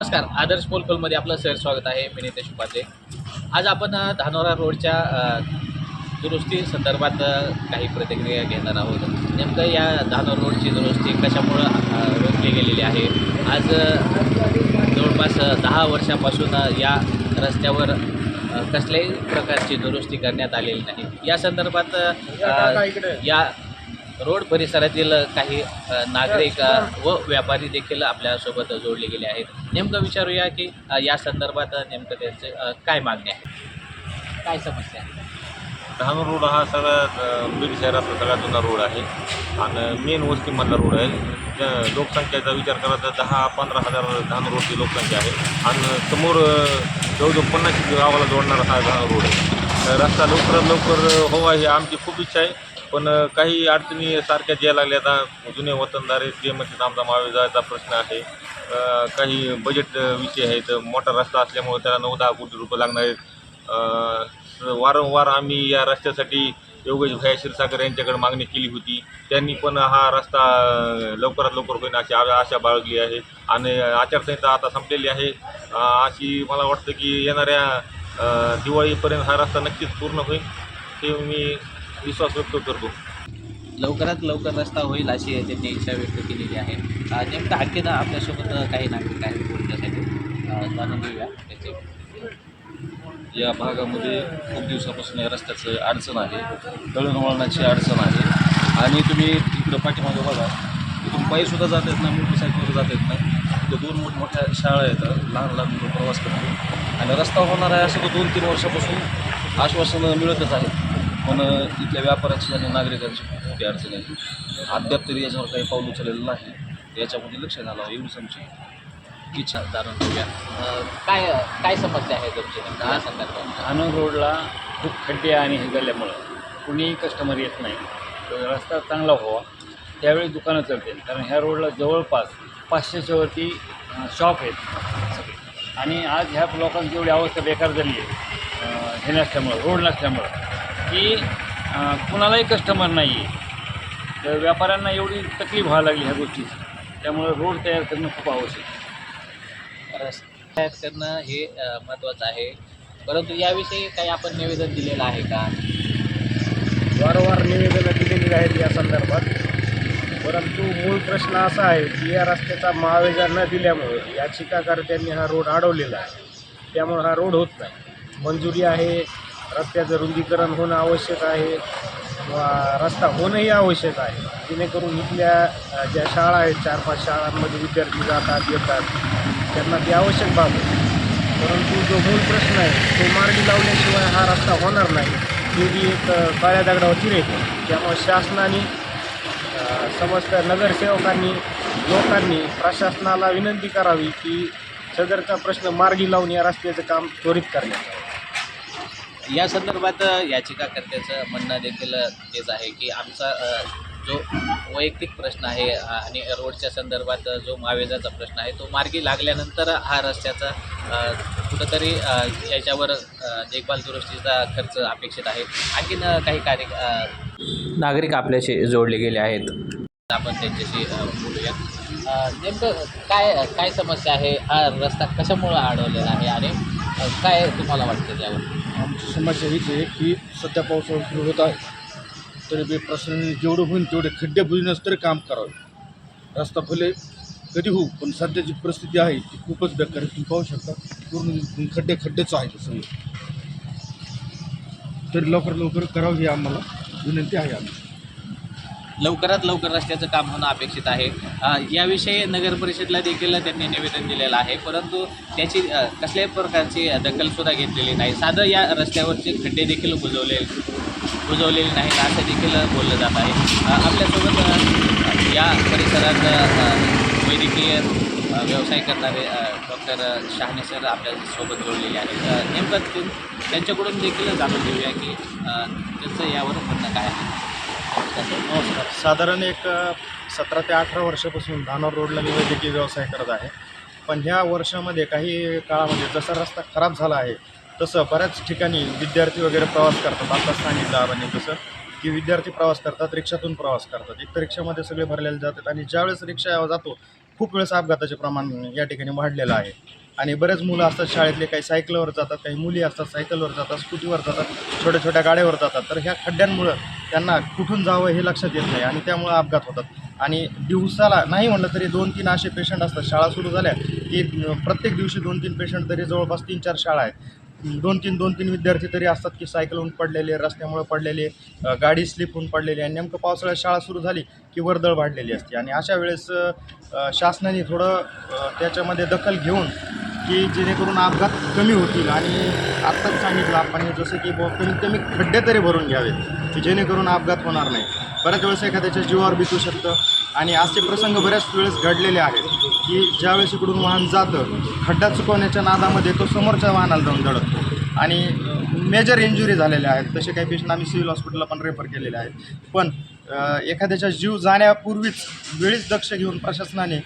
नमस्कार. आदर्श पोलकोलमध्ये आपलं सर स्वागत आहे. मी नितेश उपाध्ये. आज आपण धानोरा रोडच्या दुरुस्ती संदर्भात काही प्रतिक्रिया घेणार आहोत. नेमकं या धानोरा रोडची दुरुस्ती कशामुळं रोखली गेलेली आहे? आज जवळपास दहा वर्षापासून या रस्त्यावर कसल्याही प्रकारची दुरुस्ती करण्यात आलेली नाही. या संदर्भात या रोड परिसरातील काही नागरिक व व्यापारी देखील आपल्यासोबत जोडले गेले आहेत. नेमकं विचारूया की या संदर्भात नेमकं त्यांचे काय मागणी आहे? काय समस्या आहे? डहाणू रोड हा सगळ्यात बीड शहरातला सगळ्यात जुना रोड आहे. आणि मेन वस्तीमधला रोड आहे. लोकसंख्येचा विचार करा तर दहा पंधरा हजार डहाणू रोडची लोकसंख्या आहे. आणि समोर जवळजवळ पन्नास गावाला जोडणारा हा डहाणू रोड आहे. रस्ता लवकरात लवकर हवा ही आमची खूप इच्छा आहे. पण काही अडचणी सारख्याच यायला लागल्या. आता जुने वतनदार आहेत ते म्हणजे आमचा मावे जायचा प्रश्न आहे. काही बजेट विषय आहेत. मोठा रस्ता असल्यामुळे त्याला नऊ दहा कोटी रुपये लागणार आहेत. वारंवार आम्ही या रस्त्यासाठी योगेश भया क्षीरसागर यांच्याकडे मागणी केली होती. त्यांनी पण हा रस्ता लवकरात लवकर होईल अशी आ- आशा बाळगली आहे. आणि आचारसंहिता आता संपलेली आहे. अशी मला वाटतं की येणाऱ्या दिवाळीपर्यंत हा रस्ता नक्कीच पूर्ण होईल. हे मी विश्वास व्यक्त करतो. लवकरात लवकर रस्ता होईल अशी त्यांनी इच्छा व्यक्त केलेली आहे. नेमकं आणखीन आपल्यासोबत काही नागरिक आहेत बोलण्यासाठी. जाणून घेऊया त्याचे. या भागामध्ये खूप दिवसापासून या रस्त्याचं अडचण आहे. दळणवळणाची अडचण आहे. आणि तुम्ही इकडं पाठीमागं बघा इथून पायीसुद्धा जात येत नाही मोटरसायकलवर जात येत नाही. इथं दोन मोठमोठ्या शाळा येतात लहान लहान मुलं प्रवास करतात. आणि रस्ता होणार आहे असं तर दोन तीन वर्षापासून आश्वासनं मिळतच आहे पण इथल्या व्यापाऱ्यांची आणि नागरिकांची खूप मोठी अडचण आहे. अद्याप तरी याच्यावर काही पाऊल उचललेलं नाही. याच्यामध्ये लक्ष घालावं एवढीच आमची इच्छा जाणून घेऊया. काय काय समस्या आहे तुमची संदर्भात? धानोर रोडला खूप खड्डे आणि हे झाल्यामुळं कुणीही कस्टमर येत नाही. तर रस्ता चांगला व्हावा त्यावेळी दुकानं चालतील कारण ह्या रोडला जवळपास पाचशेच्या वरती अं, शॉप आहेत. सगळे आणि आज ह्या लोकांची एवढी अवस्था बेकार झाली आहे. हे नसल्यामुळं रोड नसल्यामुळं. की कुणालाही कस्टमर नाही आहे तर व्यापाऱ्यांना एवढी तकलीफ व्हायला लागली ह्या गोष्टीची. त्यामुळं रोड तयार करणं खूप आवश्यक आहे. रस्ते तयार करणं हे महत्त्वाचं आहे. परंतु याविषयी काही आपण निवेदन दिलेलं आहे का? वारंवार निवेदनं दिलेली आहेत या संदर्भात. परंतु मूळ प्रश्न असा आहे की या रस्त्याचा महावेजा न दिल्यामुळे याचिकाकर्त्यांनी हा रोड अडवलेला आहे. त्यामुळे हा रोड होत नाही. मंजुरी आहे रस्त्याचं रुंदीकरण होणं आवश्यक आहे रस्ता होणंही आवश्यक आहे. जेणेकरून इथल्या ज्या शाळा आहेत चार पाच शाळांमध्ये विद्यार्थी जातात येतात त्यांना ती आवश्यक बाब आहे परंतु जो मूळ प्रश्न आहे तो मार्गी लावल्याशिवाय हा रस्ता होणार नाही. ही बी एक काळ्या दगडावरती रेख त्यामुळे शासनाने समस्त नगरसेवकांनी लोकांनी प्रशासनाला विनंती करावी की सदरचा प्रश्न मार्गी लावून या रस्त्याचं काम त्वरित करण्यात या संदर्भात याचिकाकर्त्याचं म्हणणं देखील तेच आहे की आमचा जो वैयक्तिक प्रश्न आहे आणि रोडच्या संदर्भात जो मावेजाचा प्रश्न आहे तो मार्गी लागल्यानंतर हा रस्त्याचा कुठंतरी याच्यावर देखभाल दुरुस्तीचा खर्च अपेक्षित आहे. आणखीन काही कार्य नागरिक आपल्याशी जोडले गेले आहेत. आपण त्यांच्याशी बोलूया. नेमकं काय काय समस्या आहे? हा रस्ता कशामुळं अडवलेला आहे? आणि काय तुम्हाला वाटतं त्यावर? आमची समस्या हीच आहे की सध्या पावसाळा सुरू होत आहे. तरी बी प्रशासनाने जेवढं होईल तेवढे खड्डे बुजण्यास तरी काम करावे. रस्ता भले कधी होऊ पण सध्याची परिस्थिती आहे ती खूपच बेकार आहे. तुम्ही पाहू शकता पूर्ण खड्डे खड्डेच आहेत सगळे. तरी लवकर लवकर करावं ही आम्हाला विनंती आहे आमची लवकरात लवकर रस्त्याचं काम होणं अपेक्षित आहे. याविषयी नगर परिषदला देखील त्यांनी निवेदन दिलेलं आहे. परंतु त्याची कसल्याही प्रकारची दखलसुद्धा घेतलेली नाही. साधं या रस्त्यावरचे खड्डे देखील बुजवले बुजवलेले नाहीत असं देखील बोललं जात आहे. आपल्यासोबत या परिसरात वैद्यकीय व्यवसाय करणारे डॉक्टर शहाणे सर आपल्यासोबत जोडलेले आहेत. नेमकं त्यांच्याकडून देखील जाणून घेऊया की त्यांचं यावर म्हणणं काय आहे? नमस्कार. साधारण एक सतरा ते अठरा वर्षापासून धानोर रोडला मी वैद्यकीय व्यवसाय करत आहे. पण ह्या वर्षामध्ये काही काळामध्ये जसा रस्ता खराब झाला आहे तसं बऱ्याच ठिकाणी विद्यार्थी वगैरे प्रवास करतात. आता सांगितलं आपण तसं की विद्यार्थी प्रवास करतात रिक्षातून प्रवास करतात. एक तर रिक्षामध्ये सगळे भरलेले जातात आणि ज्यावेळेस रिक्षा जातो खूप वेळेस अपघाताचे प्रमाण या ठिकाणी वाढलेलं आहे. आणि बरेच मुलं असतात शाळेतले काही सायकलवर जातात काही मुली असतात सायकलवर जातात स्कूटीवर जातात छोट्या छोट्या गाड्यावर जातात. तर ह्या खड्ड्यांमुळं त्यांना कुठून जावं हे लक्षात येत नाही आणि त्यामुळं अपघात होतात. आणि दिवसाला नाही म्हटलं तरी दोन तीन असे पेशंट असतात. शाळा सुरू झाल्या की प्रत्येक दिवशी दोन तीन पेशंट तरी जवळपास तीन चार शाळा आहेत. दोन तीन दोन तीन विद्यार्थी तरी असतात की सायकलहून पडलेले रस्त्यामुळे पडलेले गाडी स्लिप होऊन पडलेली आणि नेमकं पावसाळ्यात शाळा सुरू झाली की वर्दळ वाढलेली असते. आणि अशा वेळेस शासनाने थोडं त्याच्यामध्ये दखल घेऊन की जेणेकरून अपघात कमी होतील. आणि आत्ताच सांगितलं आपण जसं की कमीत कमी खड्डे तरी भरून घ्यावेत की जेणेकरून अपघात होणार नाही. बऱ्याच वेळेस एखाद्याच्या जीवावर बितू शकतं. आणि असे प्रसंग बऱ्याच वेळेस घडलेले आहेत. की ज्यावेळेस इकडून वाहन जातं खड्डा चुकवण्याच्या नादामध्ये तो समोरच्या वाहनाला जाऊन धडकतो. आणि मेजर इंजुरी झालेल्या आहेत. तसे काही पेशंट आम्ही सिव्हिल हॉस्पिटलला पण रेफर केलेले आहेत. पण एखाद्याचा जीव जाण्यापूर्वीच वेळीच दक्ष घेऊन प्रशासनाने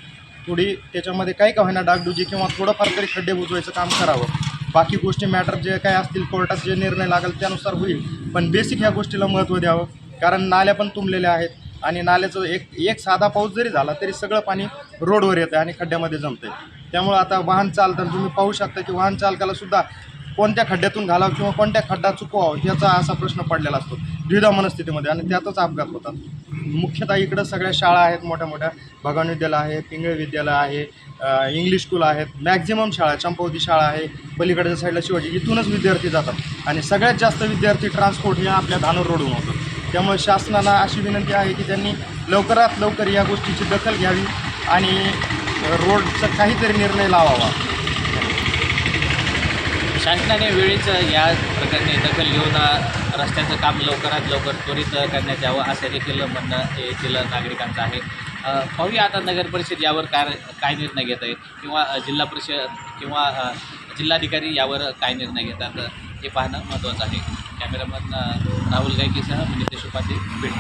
थोडी त्याच्यामध्ये काही का होईना डागडुजी किंवा थोडंफार तरी खड्डे बुजवायचं काम करावं. बाकी गोष्टी मॅटर जे काय असतील कोर्टात जे निर्णय लागेल त्यानुसार होईल. पण बेसिक ह्या गोष्टीला महत्त्व द्यावं. कारण नाल्या पण तुंबलेल्या आहेत. आणि नाल्याचं एक एक साधा पाऊस जरी झाला तरी सगळं पाणी रोडवर येतं आणि खड्ड्यामध्ये जमतं आहे त्यामुळं आता वाहन चालताना तुम्ही पाहू शकता की वाहन चालकाला सुद्धा कोणत्या खड्ड्यातून घालावं किंवा कोणत्या खड्डा चुकवावं याचा असा प्रश्न पडलेला असतो द्विधा मनस्थितीमध्ये. आणि त्यातच अपघात होतात. मुख्यतः इकडं सगळ्या शाळा आहेत मोठ्या मोठ्या भगवान विद्यालय आहे पिंगळे विद्यालय आहे इंग्लिश स्कूल आहेत. मॅक्झिमम शाळा चंपावती शाळा आहे पलीकडच्या साईडला शिवाजी. इथूनच विद्यार्थी जातात. आणि सगळ्यात जास्त विद्यार्थी ट्रान्सपोर्ट हे आपल्या धानोर रोडून होतं त्यामुळे शासनाला अशी विनंती आहे की त्यांनी लवकरात लवकर या गोष्टीची दखल घ्यावी आणि रोडचा काहीतरी निर्णय लावावा. शासनाने वेळीच या प्रकरणी दखल घेऊन रस्त्याचं काम लवकरात लवकर त्वरित करण्यात यावं असं देखील म्हणणं येथील नागरिकांचं आहे. पाहूया आता नगर परिषद यावर काय काय निर्णय घेत आहे किंवा जिल्हा परिषद किंवा जिल्हाधिकारी यावर काय निर्णय घेतात हे पाहणं महत्त्वाचं आहे. कॅमेरामन राहुल गायकीसह मी नितेश उपाध्ये भेट